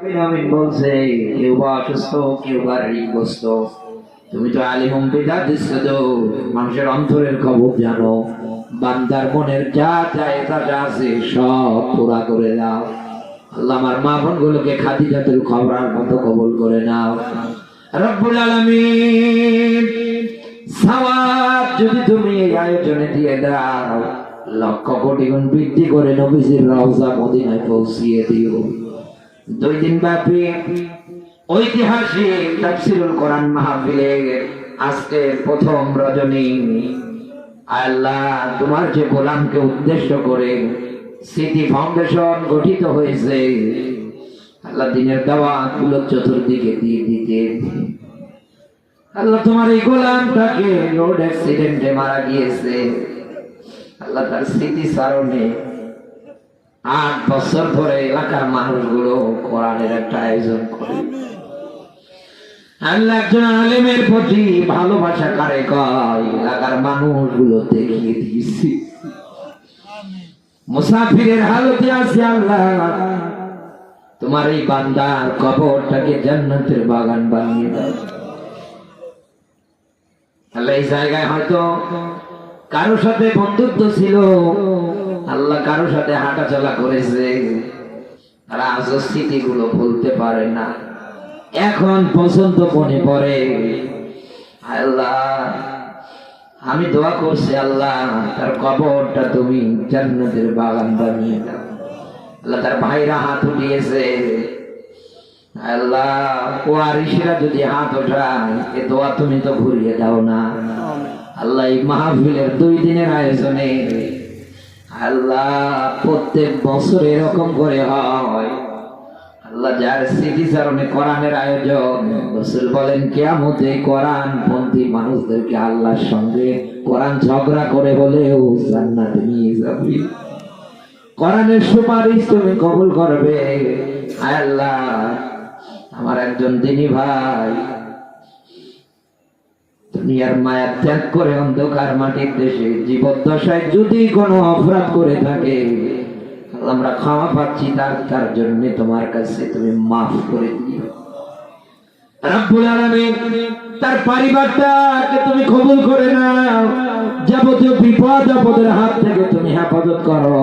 বলছে, কেউ বা অসুস্থ, কেউ বা ঋণগ্রস্ত। তুমি তো আলিমম বিদা দিচ্ছ তো, মানুষের অন্তরের খবর জানো। বান্দার মনের যা চাহিদা যা আছে সব পুরা করে দাও। আল্লাহ আমার মা বোন গুলোকে খাদি জাতের খবরার মতো কবল করে নাও। রব্বুল আলামিন, সওয়াব যদি তুমি এই আয়োজনে দিয়ে দাও, লক্ষ কোটি গুণ বৃদ্ধি করে নবীজির রওজা মদিনায় পৌঁছিয়ে দিও। দুই দিন ব্যাপী ঐতিহাসিক তাফসিরুল কোরআন মাহফিলে আজকে প্রথম রজনী। আল্লাহ তোমার যে গোলামকে উদ্দেশ্য করে স্মৃতি ফাউন্ডেশন গঠিত হয়েছে, আল্লাহ দিনের দাওয়াতগুলো চতুর্দিকে দিয়ে দিতে। আল্লাহ তোমার এই গোলামটাকে রোড অ্যাক্সিডেন্টে মারা গিয়েছে। আল্লাহ তার স্মৃতি স্মরণে আট বছর ধরে এলাকার মানুষগুলো কোরআনের একটা আয়োজন করে। আল্লাহ একজন আলেমের প্রতি ভালোবাসা কারে কয়? এলাকার মানুষগুলো দেখিয়ে দিয়েছি। মুসাফিরের হালতে আছে আল্লাহ। তোমার এই বান্দার কবরটাকে জান্নাতের বাগান বানিয়ে দাও। আল্লাহ এই জায়গায় হয়তো কারও সাথে বন্ধুত্ব ছিল। আল্লাহ কারও সাথে হাঁটা চলা করেছে। তারা আজও স্মৃতিগুলো ভুলতে পারে না। এখন পছন্দ মনে পড়ে আল্লাহ আমি দোয়া করছি আল্লাহ তার কবরটা তুমি জান্নাতের বাগান বানিয়ে দাও। আল্লাহ তার ভাইরা হাত উঠিয়েছে। আল্লাহ ওয়ারিসরা যদি হাত ওঠায় এ দোয়া তুমি তো ঘুরিয়ে দাও না। আল্লাহ এই মাহফিলের দুই দিনের আয়োজনে আল্লাহ প্রত্যেক বছর এরকম করে হয়। আল্লাহ যার স্মৃতিচারণে কোরআনের আয়োজন, রসুল বলেন, কেয়ামতে কোরআন পন্থী মানুষদেরকে আল্লাহর সঙ্গে কোরআন ঝগড়া করে বলেও জান্নাতে নিয়ে যাবে। কোরআনের সুপারিশ তুমি কবুল করবে। আল্লাহ, আমার একজন দিনী ভাই দুনিয়ার মায়া ত্যাগ করে অন্ধকার মাটির দেশে জীবদ্দশায় যদি কোনো অপরাধ করে থাকে আমরা ক্ষমা পাচ্ছি, তার তার জন্য তোমার কাছে তুমি মাফ করে দিও। তার পরিবারটাকে তুমি কবুল করে নাও। যাবতীয় বিপদ আপদের হাত থেকে তুমি হেফাজত করো।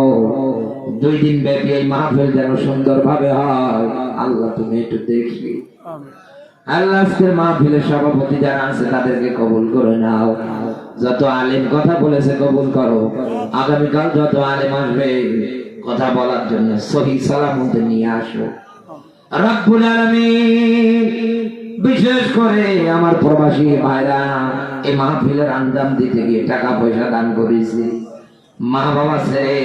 দুই দিন ব্যাপী এই মাহফিল যেন সুন্দর ভাবে হয়। আল্লাহ তুমি একটু দেখি। আল্লাহ আজকের মাহফিলের সভাপতি যারা আছে, তাদেরকে কবুল করে নাও। যত আলেম কথা বলেছে, কবুল করো। আগামীকাল যত আলেম আসবে, কথা বলার জন্য সহি সালামতে নিয়ে আসো। রব্বুল বিশেষ করে আমার প্রবাসী ভাইরা, এই মাহফিলের আন্দাম দিতে গিয়ে টাকা পয়সা দান করেছে। মা বাবা ছেড়ে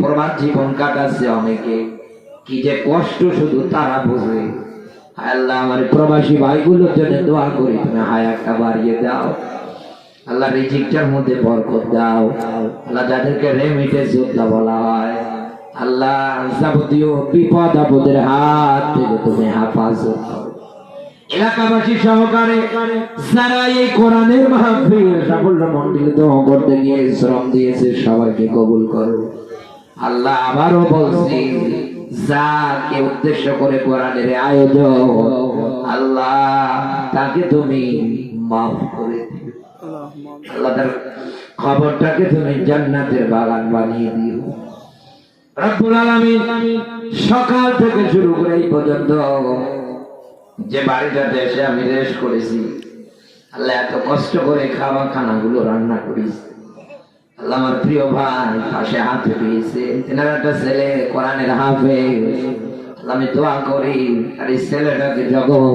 প্রবাস জীবন কাটাচ্ছে অনেকে। কি যে কষ্ট শুধু তারা বোঝে। আল্লাহ, আমার প্রবাসী ভাইগুলোর জন্য দোয়া করি, তুমি হায়াতটা বাড়িয়ে দাও। আল্লাহ রিজিকটার মধ্যে বরকত দাও। আল্লাহ যাদেরকে রেমিটেন্স যোদ্ধা বলা হয়, আল্লাহ যাবতীয় বিপদ আপদের হাত থেকে তুমি হেফাজত এলাকাবাসী সহকারে, যারা এই কোরআনের মাহফিল সাফল্য করতে গিয়ে শ্রম দিয়েছে, সবাইকে কবুল করো। আল্লাহ আবারও বলছি যাকে উদ্দেশ্য করে কোরআনের আয়োজন, আল্লাহ তাকে তুমি মাফ করে দিও। আল্লাহ তার খবরটাকে তুমি জান্নাতের বাগান বানিয়ে দিও। রব্বুল আলামিন সকাল থেকে শুরু করে এই পর্যন্ত যে বাড়িটাতে এসে আমি রেস্ট করেছি, আল্লাহ এত কষ্ট করে খাওয়া খানাগুলো রান্না করেছি। আমার প্রিয় ভাই, পাশে হাত তেনার একটা ছেলে, কোরআনের হাফে আমি দোয়া করি, আর এই ছেলেটাকে জগৎ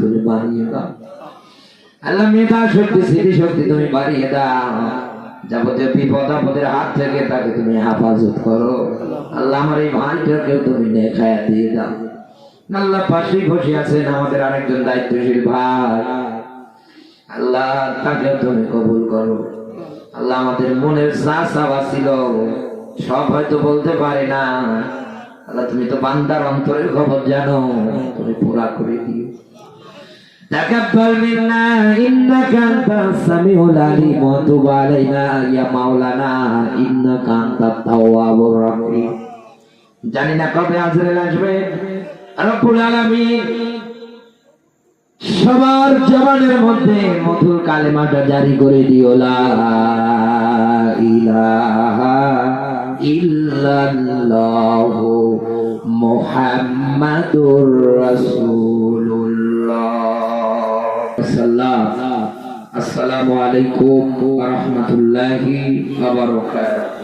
তুমি বানিয়ে দাও। আল্লাহ মেধা শক্তি, স্মৃতি শক্তি তুমি বাড়িয়ে দাও। যাবতীয় বিপদ আপদের হাত থেকে তাকে তুমি হেফাজত করো। আল্লাহ আমার এই ভাইটাকে তুমি নেখায়া দিয়ে দাও। আল্লাহ পাশেই বসে আছেন আমাদের আরেকজন দায়িত্বশীল ভাই। আল্লাহ তাকে তুমি কবুল করো। আল্লাহ আমাদের মনের যা চাওয়া ছিল সব হয়তো বলতে পারে না আল্লাহ তুমি তো বান্দার অন্তরের খবর জানো তুমি পুরা করে দিও تقبل منا إنك أنت السميع العليم وتب علينا يا مولانا إنك أنت التواب الرحيم জানি না কবে আজরাইল আসবে রব্বুল আলামিন সবার জবানের মধ্যে মধুর কালেমাটা জারি করে দিও ইলাহা ইল্লাল্লাহু মুহাম্মাদুর রাসূলুল্লাহ। আসসালামু আলাইকুম ওয়া রাহমাতুল্লাহি ওয়া বারাকাতুহু।